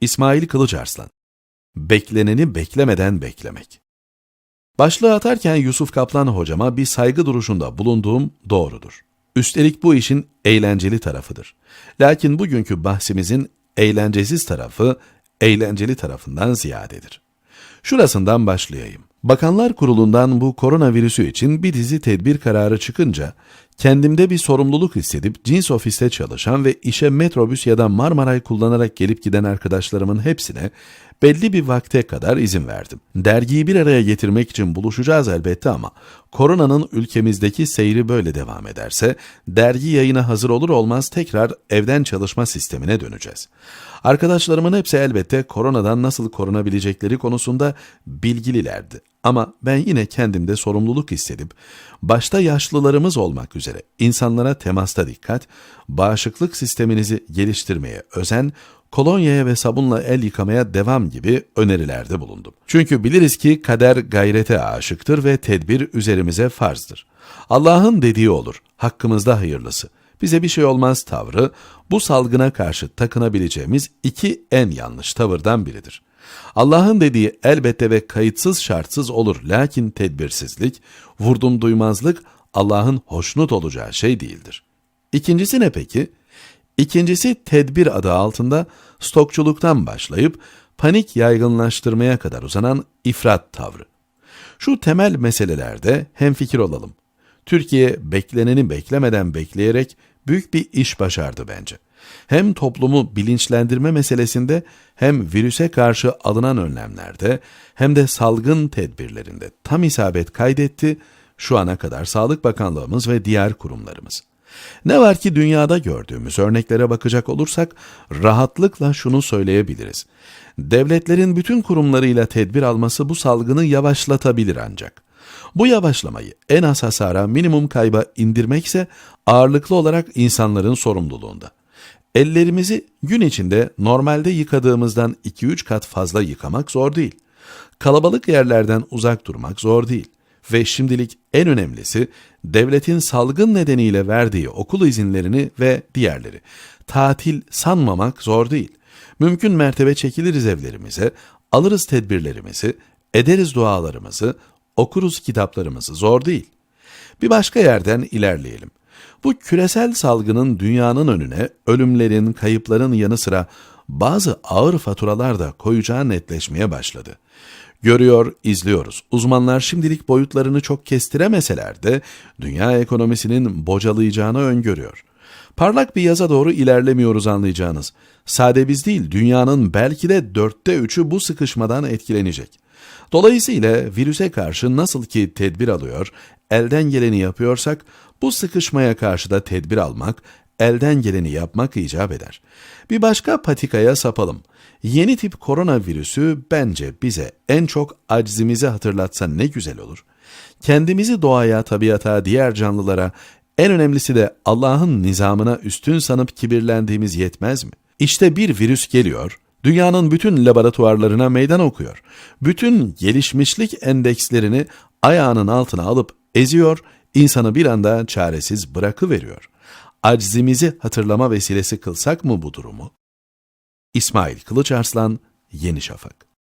İsmail Kılıçarslan Bekleneni beklemeden beklemek Başlığı atarken Yusuf Kaplan hocama bir saygı duruşunda bulunduğum doğrudur. Üstelik bu işin eğlenceli tarafıdır. Lakin bugünkü bahsimizin eğlencesiz tarafı, eğlenceli tarafından ziyadedir. Şurasından başlayayım. Bakanlar Kurulu'ndan bu koronavirüsü için bir dizi tedbir kararı çıkınca, kendimde bir sorumluluk hissedip cins ofiste çalışan ve işe metrobüs ya da Marmaray kullanarak gelip giden arkadaşlarımın hepsine belli bir vakte kadar izin verdim. Dergiyi bir araya getirmek için buluşacağız elbette ama koronanın ülkemizdeki seyri böyle devam ederse dergi yayına hazır olur olmaz tekrar evden çalışma sistemine döneceğiz. Arkadaşlarımın hepsi elbette koronadan nasıl korunabilecekleri konusunda bilgililerdi. Ama ben yine kendimde sorumluluk hissedip, başta yaşlılarımız olmak üzere insanlara temasta dikkat, bağışıklık sisteminizi geliştirmeye özen, kolonyaya ve sabunla el yıkamaya devam gibi önerilerde bulundum. Çünkü biliriz ki kader gayrete aşıktır ve tedbir üzerimize farzdır. Allah'ın dediği olur, hakkımızda hayırlısı. Bize bir şey olmaz tavrı, bu salgına karşı takınabileceğimiz iki en yanlış tavırdan biridir. Allah'ın dediği elbette ve kayıtsız şartsız olur lakin tedbirsizlik, vurdum duymazlık Allah'ın hoşnut olacağı şey değildir. İkincisi ne peki? İkincisi tedbir adı altında stokçuluktan başlayıp panik yaygınlaştırmaya kadar uzanan ifrat tavrı. Şu temel meselelerde hemfikir olalım. Türkiye bekleneni beklemeden bekleyerek büyük bir iş başardı bence. Hem toplumu bilinçlendirme meselesinde hem virüse karşı alınan önlemlerde hem de salgın tedbirlerinde tam isabet kaydetti şu ana kadar Sağlık Bakanlığımız ve diğer kurumlarımız. Ne var ki dünyada gördüğümüz örneklere bakacak olursak rahatlıkla şunu söyleyebiliriz. Devletlerin bütün kurumlarıyla tedbir alması bu salgını yavaşlatabilir ancak. Bu yavaşlamayı en az hasara minimum kayba indirmekse ağırlıklı olarak insanların sorumluluğunda. Ellerimizi gün içinde normalde yıkadığımızdan 2-3 kat fazla yıkamak zor değil. Kalabalık yerlerden uzak durmak zor değil. Ve şimdilik en önemlisi devletin salgın nedeniyle verdiği okul izinlerini ve diğerleri. Tatil sanmamak zor değil. Mümkün mertebe çekiliriz evlerimize, alırız tedbirlerimizi, ederiz dualarımızı, okuruz kitaplarımızı zor değil. Bir başka yerden ilerleyelim. Bu küresel salgının dünyanın önüne ölümlerin, kayıpların yanı sıra bazı ağır faturalar da koyacağı netleşmeye başladı. Görüyor, izliyoruz. Uzmanlar şimdilik boyutlarını çok kestiremeseler de dünya ekonomisinin bocalayacağını öngörüyor. Parlak bir yaza doğru ilerlemiyoruz anlayacağınız. Sade biz değil, dünyanın belki de dörtte üçü bu sıkışmadan etkilenecek. Dolayısıyla virüse karşı nasıl ki tedbir alıyor, elden geleni yapıyorsak, bu sıkışmaya karşı da tedbir almak, elden geleni yapmak icap eder. Bir başka patikaya sapalım. Yeni tip koronavirüsü bence bize en çok aczimizi hatırlatsa ne güzel olur. Kendimizi doğaya, tabiata, diğer canlılara, en önemlisi de Allah'ın nizamına üstün sanıp kibirlendiğimiz yetmez mi? İşte bir virüs geliyor, dünyanın bütün laboratuvarlarına meydan okuyor. Bütün gelişmişlik endekslerini ayağının altına alıp eziyor, insanı bir anda çaresiz bırakıveriyor. Aczimizi hatırlama vesilesi kılsak mı bu durumu? İsmail Kılıçarslan, Yeni Şafak